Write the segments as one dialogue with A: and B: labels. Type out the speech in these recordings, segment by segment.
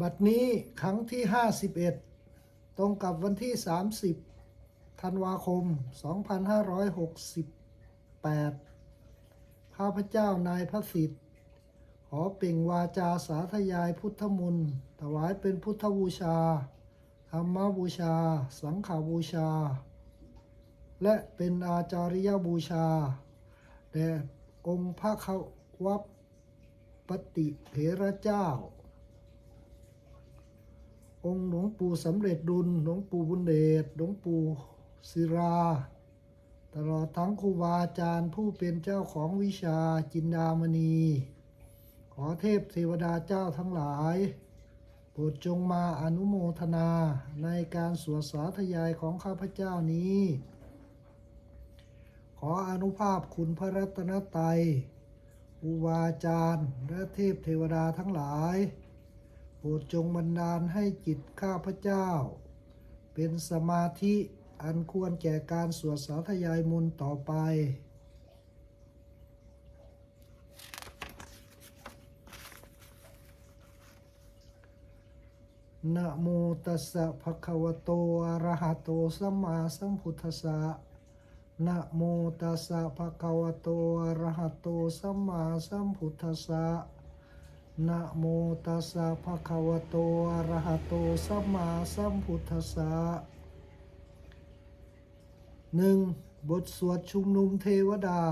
A: บัดนี้ครั้งที่ 51 ตรงกับวันที่ 30 ธันวาคม 2568 ข้าพเจ้านายพระสิทธิ์ ขอเปล่งวาจาสาธยายพุทธมนต์ถวายเป็นพุทธบูชา ธรรมบูชา สังฆบูชา และเป็นอาจาริยบูชา แด่องค์พระเขาวัปปติเถระเจ้า องค์หลวงปู่สำเร็จดุลหลวงปู่บุญเดชหลวงปู่ศิรา ตลอดทั้งครูบาอาจารย์ผู้เป็นเจ้าของวิชาจินดามณี ขอเทพเทวดาเจ้าทั้งหลายโปรดจงมาอนุโมทนาในการสวดสาธยายของข้าพเจ้านี้ ขออนุภาพคุณพระรัตนตรัยครูบาอาจารย์ และเทพเทวดาทั้งหลาย ปรดจงบันดาลให้จิตข้าพเจ้า เป็นสมาธิอันควรแก่การสวดสาธยายมนต์ต่อไปนะโมตัสสะภะคะวะโตอะระหะโตสัมมาสัมพุทธัสสะนะโมตัสสะภะคะวะโตอะระหะโตสัมมาสัมพุทธัสสะ นะโมตัสสะภะคะวะโตอะระหะโตสัมมาสัมพุทธัสสะหนึ่งบทสวดชุมนุมเทวดา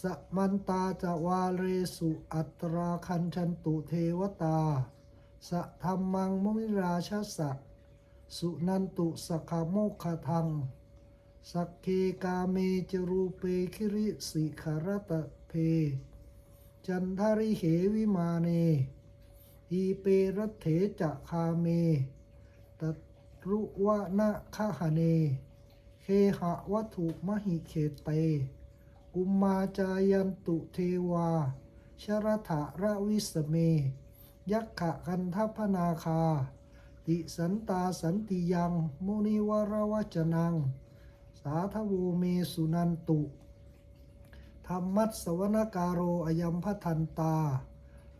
A: สมันตาจะวาเรสุอัตราคันชันตุเทวตา สะธรรมังมุนิราชสะ สุนันตุสขโมคคทัง สักเคกาเมจรูเปคิริสิขารตะเพ จันทริเหวิมาเน อีเปรัตเถจะคาเมตรุวะนะคหเน เคหะวัตถุมหิเขเตกุมมาจายันตุเทวา ชรถะระวิสเม ยักขะกันทัพนาคา ติสันตาสันติยัง มุนิวรวัจนัง สาธโวเมสุนันตุ ธรรมัสสวนการโรอยัมพทันตา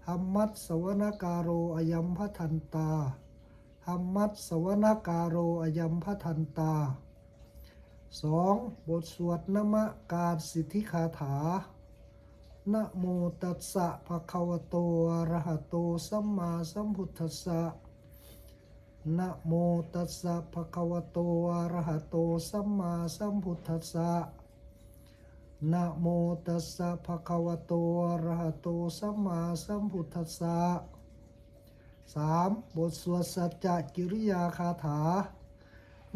A: ธรรมัสสวนการโรอยัมพทันตาธรรมัสสวนการโรอยัมพทันตาสองบทสวดนมะการสิทธิคาถานะโมตัสสะภะคะวะโตอะระหะโตสัมมาสัมพุทธัสสะนะโมตัสสะภะคะวะโตอะระหะโตสัมมาสัมพุทธัสสะ นะโมตัสสะภะคะวะโตอะระหะโตสัมมาสัมพุทธัสสะสามบทสวดสัจจกิริยาคาถา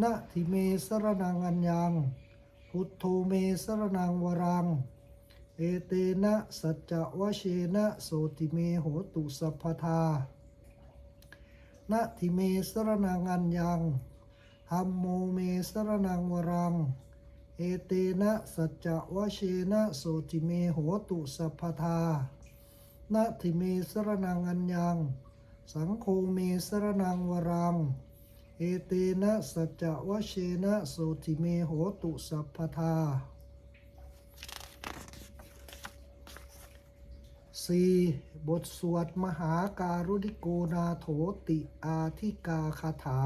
A: นะทิเมสรนังอัญญัง พุทโธเมสรนังวรัง เอเตนะสัจจะวะเชนะโสติเมโหตุสัพพทานะทิเมสรนังอัญญังธัมโมเมสรนังวรัง เอเตนะสัจจะวะเชนะโสติเมโหตุสัพพทานะทิเมสรนังอัญญัง สังโฆเมสรนังวรัง เอเตนะสัจจะวะเชนะโสติเมโหตุสัพพทา 4. บทสวดมหาการุณิโกนาโถติอาธิกาคาถา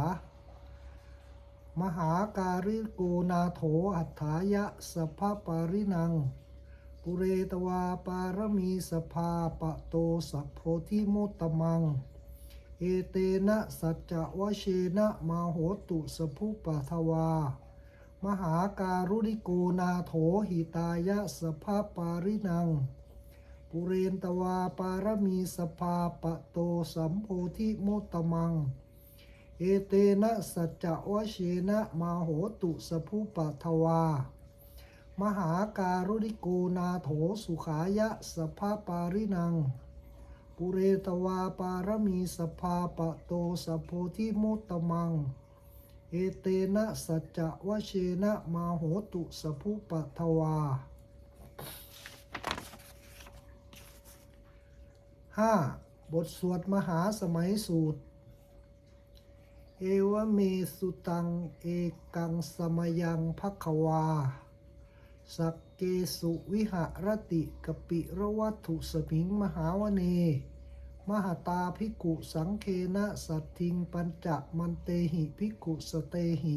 A: มหาการิโกนาโถอัฏฐายะสภาปารินัง ปุเรตวาปารมีสภาปะโตสัพโพธิมุตตมัง เอเตนะสัจจะวะเชนะมาโหตุสภุปะทวา มหาการุณิโกนาโถหิตายะสภาปารินัง ปุเรนตวาปารมีสภาปะโตสัมโพธิมุตตมัง เอเตนะสัจจะวะเชนะมาโหตุสภุปะทวา มหาการุณิโกนาโถสุขายะสภาปารินัง ปุเรตวาปารมีสภาปะโตสโพธิมุตตมัง เอเตนะสัจจะวะเชนะมาโหตุสภุปะทวา 5. บทสวดมหาสมัยสูตร เอวเมสุตัง เอกังสมยังพักวา สักเกสุวิหรติกปิระวัตถุสมิงมหาวเน มหตาภิกุสังเคนะสัตทิงปัญจมันเตหิภิกุสเตหิ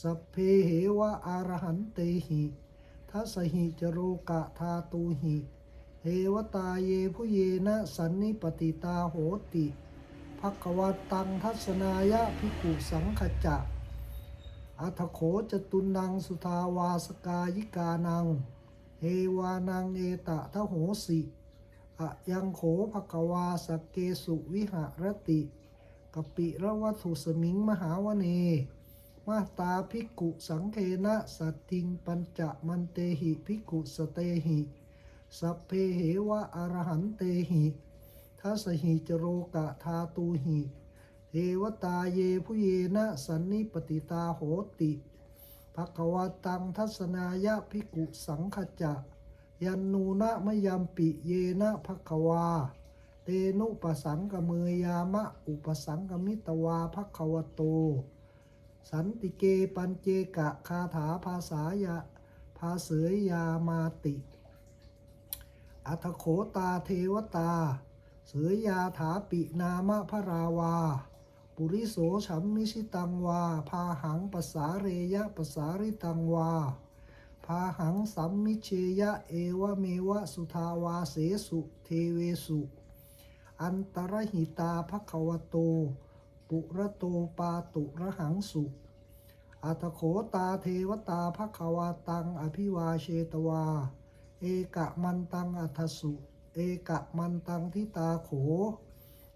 A: สัพเพเหวะอารหันเตหิทัสหิจโรกะทาตูหิเทวตาเยผู้เยนะสันนิปติตาโหติ ภควาตังทัศนายะภิกุสังขจะอัทโขจตุนังสุทาวาสกายิกานัง เอวานังเอตะทะโหสิอะยังโขภควาสเกสุวิหรติกปิระวัตถุสมิงมหาวเน มาตาภิกุสังเคนะสัตติงปัญจมันเตหิภิกุสเตหิ สัพเพเหวะอรหันเตหิ ทัสหิจโรกะทาตูหิเทวตาเยผู้เยนะสันนิปติตาโหติภควตังทัศนายะภิกุสังขจะยันนูนะมยัมปิเยนะภควา เตนุปสังกเมยามะอุปสังกมิตวาภควโต สันติเกปัญเจกะคาถาภาษายะภาเสยยามาติ อัทโขตาเทวตา เสยยาถาปินามะพระราวา ปุริโสฉัมมิชิตังวา พาหังปสาเรยะปสาริตังวา พาหังสัมมิเชยะเอวเมวะสุทาวาเสสุเทเวสุ อันตรหิตาภควโต ปุระโตปาตุระหังสุอัตโขตาเทวตาภควาตัง อภิวาเชตวา เอกะมันตังอัทสุ เอกะมันตังทิตาโข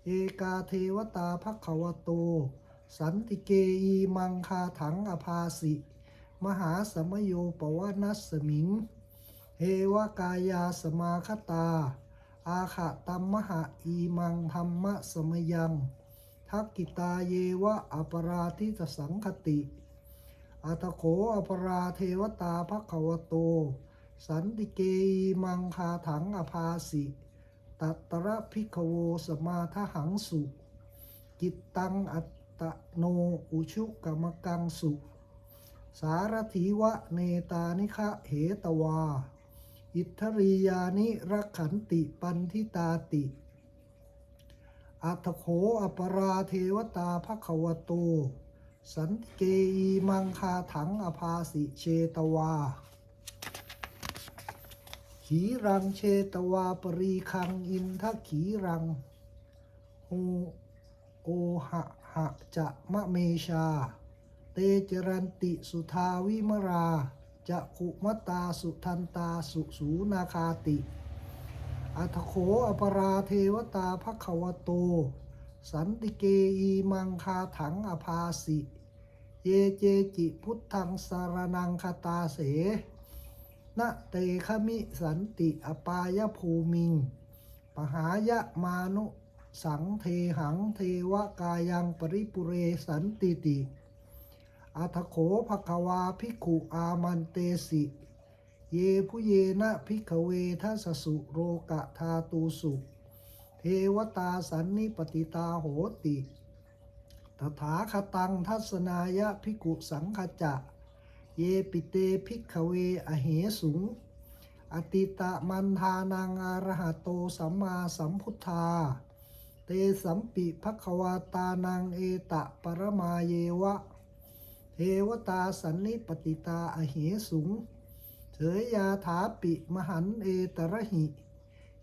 A: เอกาเทวตาภควโต สันติเกยีมังคาถังอภาสิ มหาสมโยปวนัสสมิง เฮวกายาสมาคตา อาขะตัมมหะอีมังธรรมะสมยังทักกิตาเยวะอปราทิตสังคติ อัตโขอปราเทวตาภควโต สันติเกยีมังคาถังอภาสิ ตัตระพิกโวสมาทหังสุกิตตังอัตตโนอุชุกรรมกังสุ สารถีวะเนตานิคะเหตวา อิทธริยานิรักขันติปันทิตาติ อัตโขอปราเทวตาภควโต สันติเกยีมังคาถังอภาสิเชตวา ขีรังเชตวาปรีคังอินทขีรังโอโอหะหะจะมะเมชา เตจรันติสุทาวิมรา จะขุมตาสุทันตาสุสูนาคาติ อัทโขอปราเทวตาภควโต สันติเกอีมังคาถังอภาสิ เยเจจิพุทธังสารนังคตาเส นะเตขมิสันติอปายภูมิง ปหายะมานุสังเทหังเทวกายังปริปุเรสันติติอัทโขภควาภิกขุอามันเตสิ เยผู้เยนะภิกขเวทัสสุโรกะทาตูสุ เทวตาสันนิปติตาโหติ ตถาคตังทัศนายะภิกขุสังขจะ เยปิเตภิกขเวอเหสุง อติตะมันทานังอารหะโตสัมมาสัมพุทธา เตสัมปิภควาตานังเอตะปรมาเยวะ เทวตาสันนิปติตาอเหสุง เถยยาถาปิมหันเอตระหิ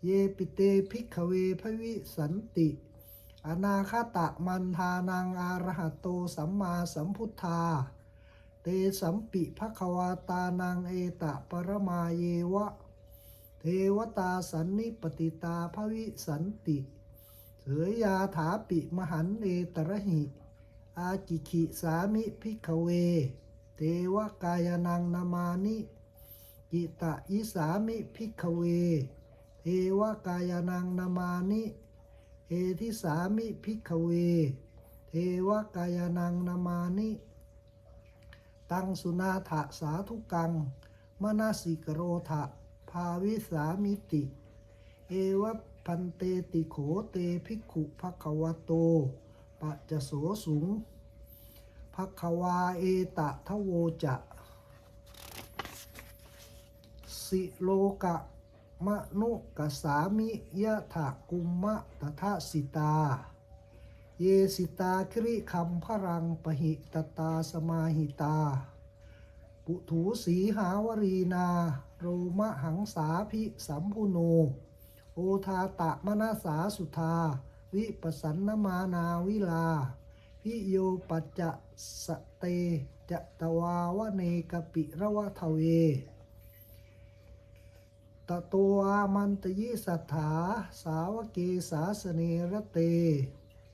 A: เยปิเตภิกขเวพวิสันติ อนาคตะมันทานังอารหะโตสัมมาสัมพุทธา เตสัมปิภควาตานังเอตะปรมาเยวะ เทวตาสันนิปติตาภวิสันติเถยยาถาปิมหันเอตระหิ อาจิขิสามิพิกเว เทวกายนังนามานิกิตะอิสามิพิกเว เทวกายนังนามานิ เอทิสามิพิกเว เทวกายนังนามานิ ตังสุนาถะสาธุกัง มนาสิกโรทะภาวิสามิติ เอวะพันเตติโขเตภิกขุภควโตปัจจโสสุงภควาเอตะทะโวจะ สิโลกะมะนุกสามิยะถะกุมมะตถะสิตา เยสิตาคริคัมพรังปหิตตาสมาหิตา ปุถูสีหาวรีนา โรมะหังสาภิสัมพุโน โอทาตะมนาสาสุธา วิปสันนมานาวิลา พิโยปัจจะสเตจะตวาวเนกปิระวะทเวตตอามันตยิสัทธา สาวเกสาสเนรเต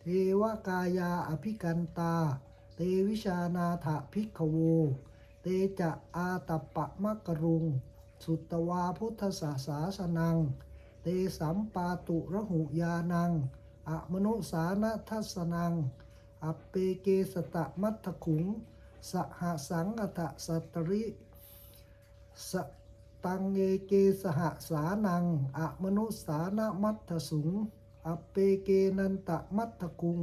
A: เทวกายาอภิกันตา เตวิชานาถภิกขโว เตจะอาตปะมะกรุง สุตวาพุทธศาสาสนัง เตสัมปาตุระหุยานัง อมนุสานทัสนัง อัปเปเกสตะมัตถขุง สหสังอตะสัตตริสตังเยเกสหสานัง อมนุสานะมัตถสุง อัปเปเกนันตะมัตถกุง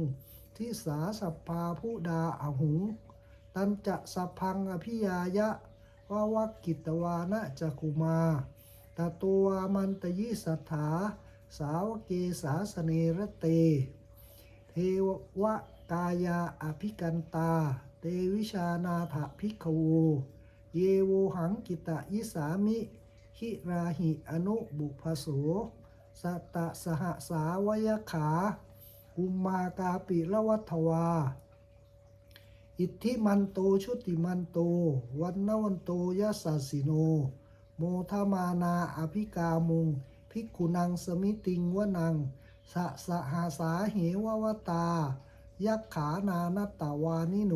A: ทิสาสพพาผู้ดาอหุง ตันจะสพพังอภิยายะวาวักกิตวานะจักุมาตตัวมันตยิสัทธา สาวเกสาสเนรเต เทวกายาอภิกันตา เตวิชานาถภิกขโวเยโวหังกิตะยิสามิ หิราหิอนุบุพโส สัตะสหสาวยขาอุมมากาปิละวัฏวา อิทธิมันโตชุติมันโต วันนวันโตยัสสสิโน โมทมานาอภิกามุงภิกขุนังสมิติงวนัง สะสหาสาเหววตา ยักขานานัตตวานิโน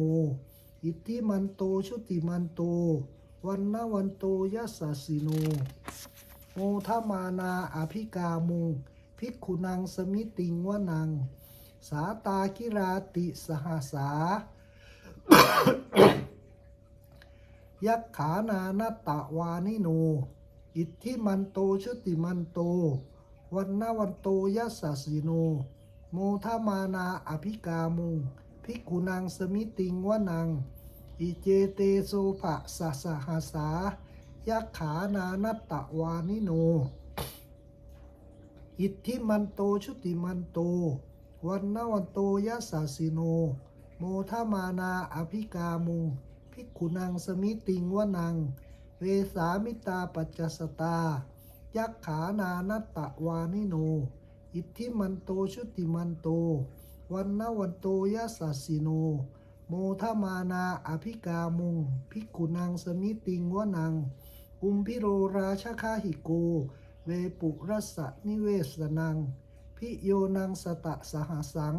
A: อิทธิมันโตชุติมันโต วันนวันโตยัสสสิโน โมทมานาอภิกามุง ภิกขุนังสมิติงวนัง สาตากิราติสหาสา ยักขานานัตตวานิโน อิทธิมันโตชุติมันโต วันนวันโตยัสสิโน โมทมานาอภิกามุง ภิกขุนังสมิติงวนัง อิเจเตโสภะสะสหาสา ยักขานานัตตวานิโน อิทธิมันโตชุติมันโต วันนวันโตยัสสสิโน โมทมานาอภิกามุงภิกขุนังสมิติงวนัง เวสามิตาปัจจสตา ยักขานานัตตวานิโน อิทธิมันโตชุติมันโต วันนวันโตยัสสสิโน โมทมานาอภิกามุงภิกขุนังสมิติงวนัง อุมพิโรราชคาหิโก เวปุรัสสนิเวสนัง พิโยนังสตะสหสัง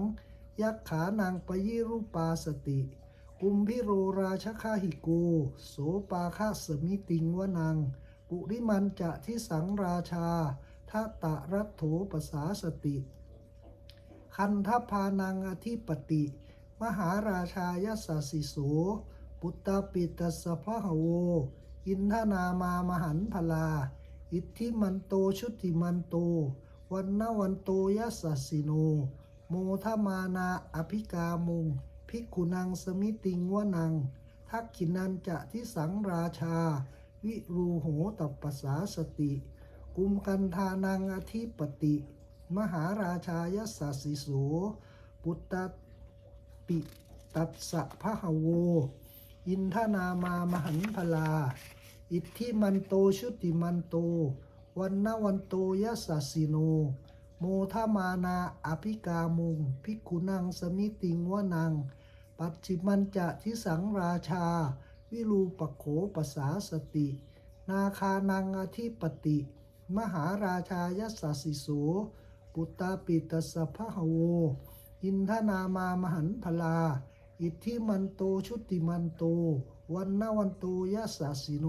A: ยักขานังปยิรุปาสติกุมพิโรราชคาหิโก โสปาคาสมิติงวนัง ปุริมันจะทิสังราชาทัตตะรัตโถปสาสติ คันทพานังอธิปติ มหาราชายสสสิโส ปุตตปิตสสภะหโว อินทนามามหันพลา อิทธิมันโตชุติมันโต วันนวันโตยัสสิโน โมทมานาอภิกามุง ภิกขุนังสมิติงวนัง ทักขินันจะทิสังราชา วิรูโหตัปปสาสติ กุมกันทานังอธิปติ มหาราชายสสสิโสปุตตปิตัสสะพะหโว อินทนามามหันพลา อิทธิมันโตชุติมันโต วันนวันโตยัสสสิโน โมทามานาอภิกามุงภิกุนังสมิติงวนัง ปัจฉิมันจะทิสังราชา วิรูปโขปสาสติ นาคานังอธิปติ มหาราชายัสสิโสปุตตาปิตสสะพะหโว อินทนามามหันพลา อิทธิมันโตชุติมันโต วันนวันโตยัสสสิโน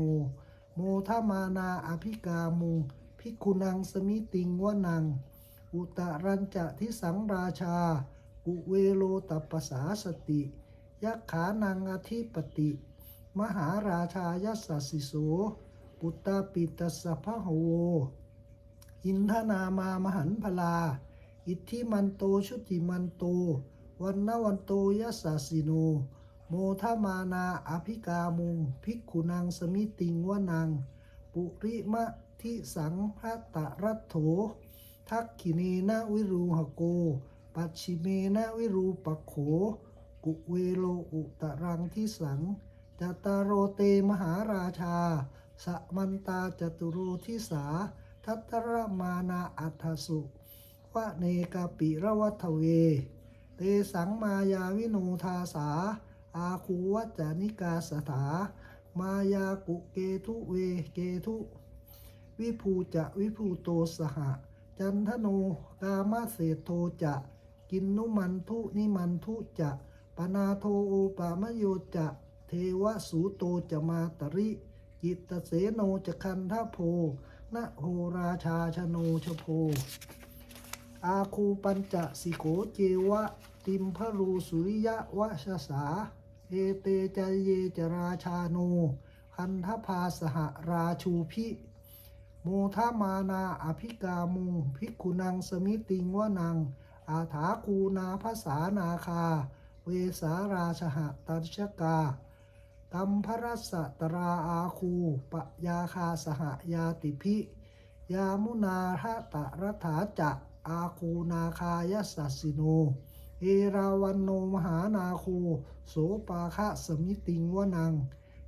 A: โมทมานาอภิกามุงภิกุนังสมิติงวนัง อุตรัญจะทิสังราชา กุเวโลตัปสาสติ ยักขานังอธิปติ มหาราชายัสสิโสปุตตาปิตสสะพะโหอินทนามามหันพลา อิทธิมันโตชุติมันโต วันนวันโตยัสสิโน โมทมานาอภิกามุงภิกขุนังสมิติงวนัง ปุริมะทิสังพระตะรัตโถ ทักขิเนนะวิรูหโก ปัชชิเมนะวิรูปโข กุเวโลอุตรังทิสังจตารโรเตมหาราชา สมันตาจตุโรทิสา ทัตรมานาอัฏสุวะเนกาปิระวัตเว เตสังมายาวิโนทาสา อาคูวัจานิกาสถา มายากุเกทุเวเกทุ วิภูจะวิภูโตสหะ จันทโนกามเศรษโทจะ กินนุมันทุนิมันทุจะปนาโทโอปามโยจะ เทวสูโตจะมาตริจิตเสโนจะคันทโพนะโหราชาชโนชโพ อาคูปัญจสิโกเจวะ ติมพรูสุริยะวะชสา เอเตจเยจราชาโนคันทภาสหราชูพิโมทามานาอภิกามุงภิกุนังสมิติงวนัง อาถาคูนาภาษานาคา เวสาราชหตัชกากัมพรัสตราอาคูปยาคาสหยาติพิ ยามุนาทะตะรัฐาจะอาคูนาคายสัสสิโน เอราวันโนมหานาคูโสปาคะสมิติงวนัง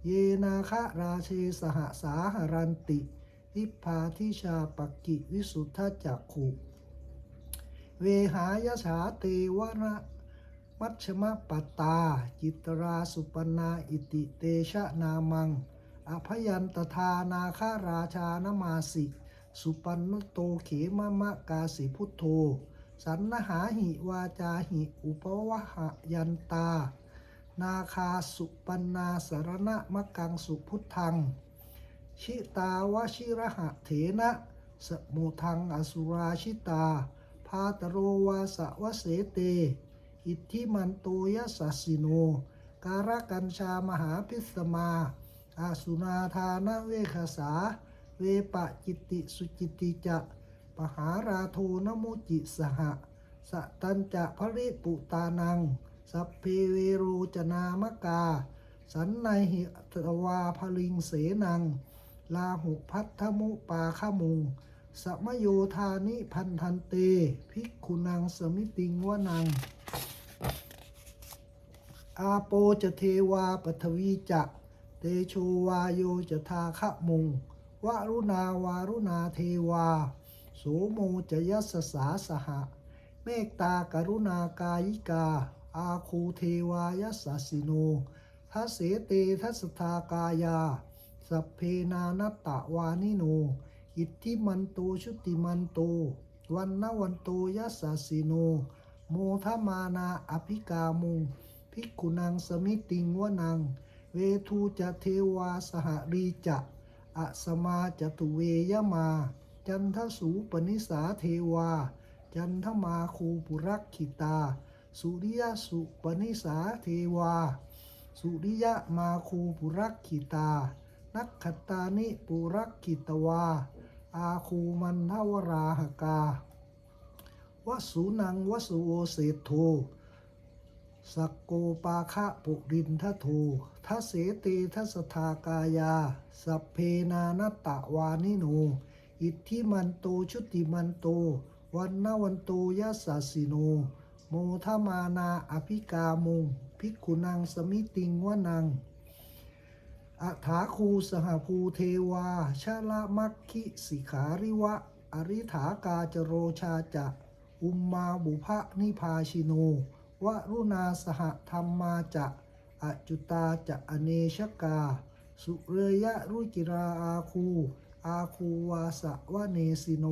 A: เยนาคะราเชสหสาหรันติ ทิพาทิชาปกิวิสุทธจักขุ เวหายสาเตวระมัชฌมปตา จิตราสุปนาอิติเตชะนามัง อภยันตทานาคาราชานมาสิ สุปันนโตเขมะมะกาสิพุทโธ สันนหาหิวาจาหิอุปวะหยันตา นาคาสุปันนาสารณะมะกังสุพุทธัง ชิตาวชิระหะเถนะสมุทังอสุราชิตา พาตโรวาสวเสเต อิทธิมันโตยสัสิโน การกัญชามหาพิสมาอาสุนาทานเวคสา เวปะจิติสุจิตติจะ ปหาราโทนมุจิสหะสตัญจะภริปุตานัง สัพเพเวโรจนามกา สันในหิตวาพลิงเสนัง ลาหุพัทธมุปาขมุงสมโยธานิพันธันเต ภิกขุนังสมิติงวนัง อาโปจะเทวาปทวีจะเตโชวาโยจะทาคะมุงวารุณาวารุณาเทวา สโมจยัสสาสหะ เมตตากรุณากายิกา อาคูเทวายสสสิโนทัสเสเตทัสทากายา สัพเพนานตะวานิโน อิทธิมันโตชุติมันโต วันนวันโตยัสสสิโน โมทมานาอภิกามุงภิกขุนังสมิติงวนัง เวทูจะเทวาสหรีจะอะสมาจตุเวยมา จันทสูปนิสาเทวา จันทมาคูปุรักขิตา สุริยสุปนิสาเทวา สุริยมาคูปุรักขิตา นักขตานิปุรักขิตวา อาคูมันทวราหกาวสุนังวสุโอเศธโทสักโกปาคะปุรินทโททัเสเตทัสทากายา สัพเพนานตตะวานิโน อิทธิมันโตชุติมันโต วันนวันโตยัสสสิโน โมทมานาอภิกามุงภิกุนังสมิติงวนังอัฐาคูสหภูเทวา ชาละมัคคิสิขาริวะ อริถากาจโรชาจะ อุมมาบุพะนิพาชิโนวรุณาสหธรรมาจะ อจุตาจะอเนชกา สุเรยะรุจิราอาคู อาคูวาสะวะเนสิโน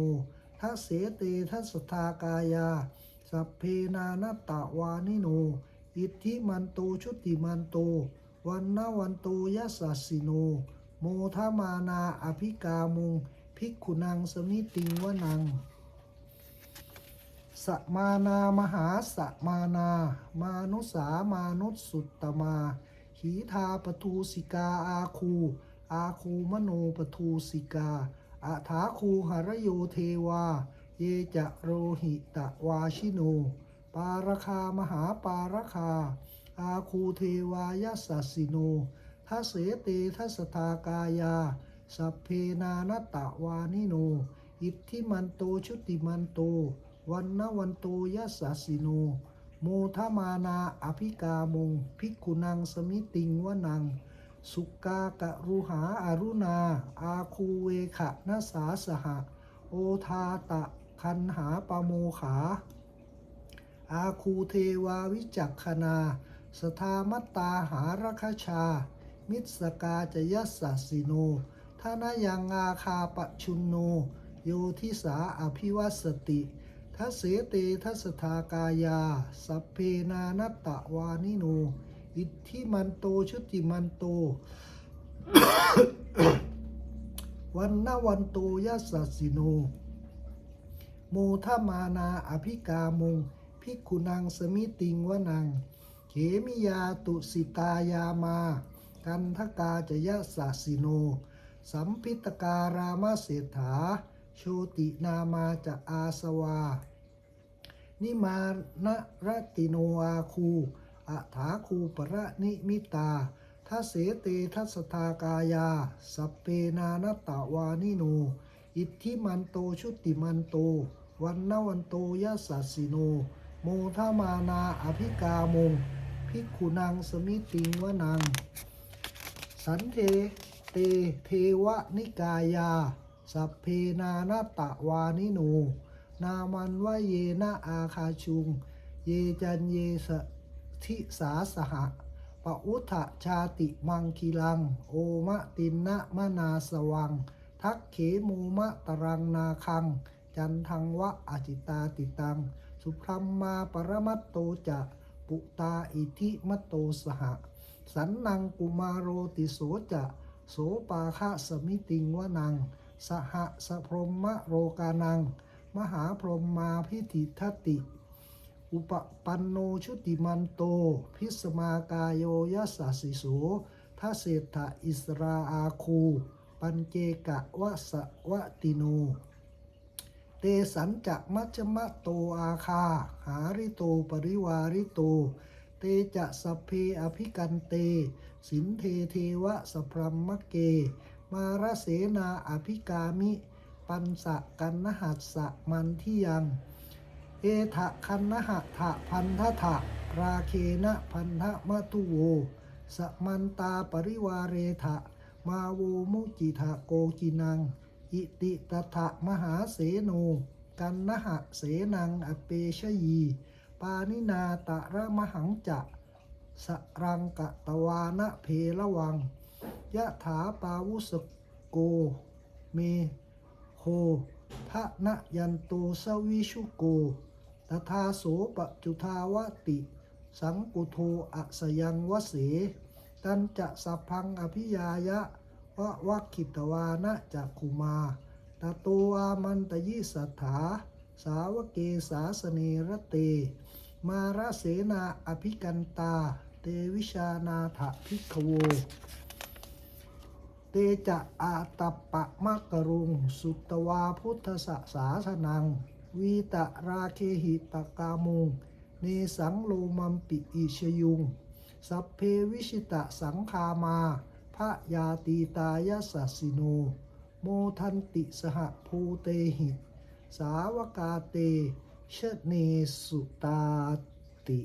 A: ทัเสเตทัสทากายา สัพเพนานตตะวานิโน อิทธิมันโตชุติมันโต วันนวันโตยัสสิโน โมทมานาอภิกามุง ภิกขุนังสมิติงวนังสมานามหาสมานา มานุสามานุสสุตตมา หีทาปทูสิกาอาคู อาคูมโนปทูสิกาอาถาคูหรโยเทวา เยจะโรหิตะวาชิโน ปารคามหาปารคา อาคูเทวายัสสิโนทัเสเตทัสทากายา สัพเพนานตะวานิโน อิทธิมันโตชุติมันโต วันนวันโตยัสสสสิโน โมทมานาอภิกามุงภิกุนังสมิติงวนัง สุกากะรุหาอารุณา อาคูเวขะนสาสหะ โอทาตะคันหาปโมขา อาคูเทวาวิจักขณาสทามัตตาหารคชา มิสกาจยัสสสสิโนทานายังอาคาปชุนโน โยทิสาอภิวัสติทัเสเตทัสทากายา สัพเพนานตตะวานิโน อิทธิมันโตชุติมันโต วันนวันโตยัสสสสิโน โมทมานาอภิกามุงภิกุนังสมิติงวนัง เขมิยาตุสิตายามา กันทกาจยะสสสิโน สัมพิตการามเศรษฐา โชตินามาจะอาสวา นิมานรติโนอาคู อัฐาคูปรนิมิตาทัเสเตทัสทากายา สัพเพนานตะวานิโน อิทธิมันโตชุติมันโต วันนวันโตยัสสสสิโน โมทามานาอภิกามง ภิกขุนังสมิติงวนัง สันเทเตเทวนิกายา สัพเพนานาตะวานิโน นามันวะเยนะอาคาชุง เยจันเยส ทิสาสหะปะอุทะชาติมังคิลัง โอมะตินนะมะนาสวัง ทักเขมูมะตรังนาคัง จันทังวะอจิตาติตัง สุพรัมมาปรมัตโตจะปุตาอิทิมตโตสหะ สันนังกุมารโรติโสจะโสปาคะสมิติงวนัง สหะสพรหมโรกานัง มหาพรหมมาพิธิทัตติ อุปปันโนชุติมันโต พิสมากายโยยัสสสสิโสทัเศรษฐอิสราอาคู ปัญเจกะวะสะวะติโน เตสันจะมัชมะโตอาคา หาริโตปริวาริโต เตจะสเพอภิกันเต สินเทเทวะสพรัมมะเก มารเสนาอภิกามิ ปันสะกันนหัสสะมันที่ยัง เอทะคันนหะทะพันธะทะราเคนะพันธะมะตุโวสมันตาปริวาเรทะมาโวมุจิทะโกจินัง อิติตถะมหาเสโน กันนหะเสนังอเปชยี ปานินาตะระมหังจะสรังกะตวานะเพละวัง ยะถาปาวุสโก เมโคทะนะยันโตสวิชุโก ตถาโสปจุทาวติ สังกุโทอสยังวเส ตันจะสัพพังอภิยายะวะวักขิตวานะจักขุมาตะโตอามันตยิสัทธา สาวเกสาสเนรเต มาราเสนาอภิกันตา เตวิชานาถพิกขโว เตจะอาตัปะมะกะรุง สุตตวาพุทธสสาสนัง วีตะราเคหิตกามุง เนสังโลมัมปิอิชยุง สัพเพวิชิตะสังคามาพระยาตีตายสสสิโน โมทันติสหภูเตหิ สาวกาเต ชเนสุตาติ